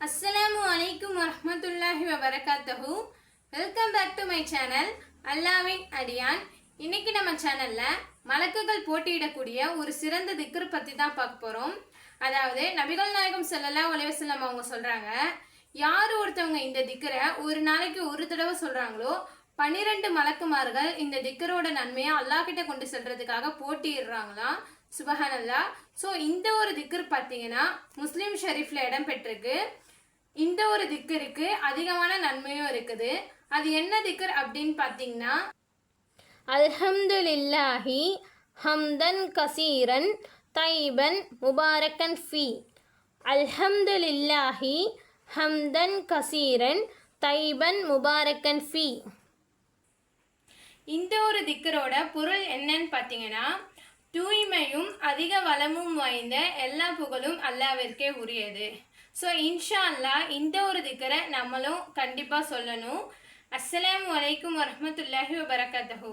அஸ்ஸலாமு அலைக்கும் வரமத்துல்லாஹி வபரகாத்தஹு. Welcome back to my channel அல்லாவின் அடியான். இன்னைக்கு நம்ம சேனல்ல மலக்குகள் போட்டியிடக்கூடிய ஒரு சிறந்த திக்ரு பத்தி தான் பார்க்க போறோம். அதாவது நபிகள் நாயகம் செல்லலா அலைஹி அவங்க சொல்றாங்க யார் ஒருத்தவங்க இந்த திக்கரை ஒரு நாளைக்கு ஒரு தடவை சொல்றாங்களோ பன்னிரெண்டு மலக்குமார்கள் இந்த திக்கரோட நன்மையை அல்லாஹ் கிட்ட கொண்டு செல்றதுக்காக போட்டியிடுறாங்களாம் சுபஹானல்லா ஸோ இந்த ஒரு திக்கர் பார்த்தீங்கன்னா முஸ்லீம் ஷெரீஃப்ல இடம் பெற்றிருக்கு. இந்த ஒரு திக்கருக்கு அதிகமான நன்மையும் இருக்குது. அது என்ன திக்கர் அப்படின்னு பார்த்தீங்கன்னா அல்ஹம்துலில்லாஹி ஹம்தன் கசீரன் தைபன் முபாரக்கன் ஃபி. அல்ஹம்துலில்லாஹி ஹம்தன் கசீரன் தைபன் முபாரக்கன் ஃபி. இந்த ஒரு திக்கரோட பொருள் என்னன்னு பார்த்தீங்கன்னா தூய்மையும் அதிக வளமும் வாய்ந்த எல்லா புகழும் அல்லாவிற்கே உரியது. ஸோ இன்ஷா அல்லாஹ் இந்த ஒரு திக்கரை நம்மளும் கண்டிப்பாக சொல்லணும். அஸ்ஸலாமு அலைக்கும் வரஹ்மத்துல்லாஹி வபரகாத்தஹு.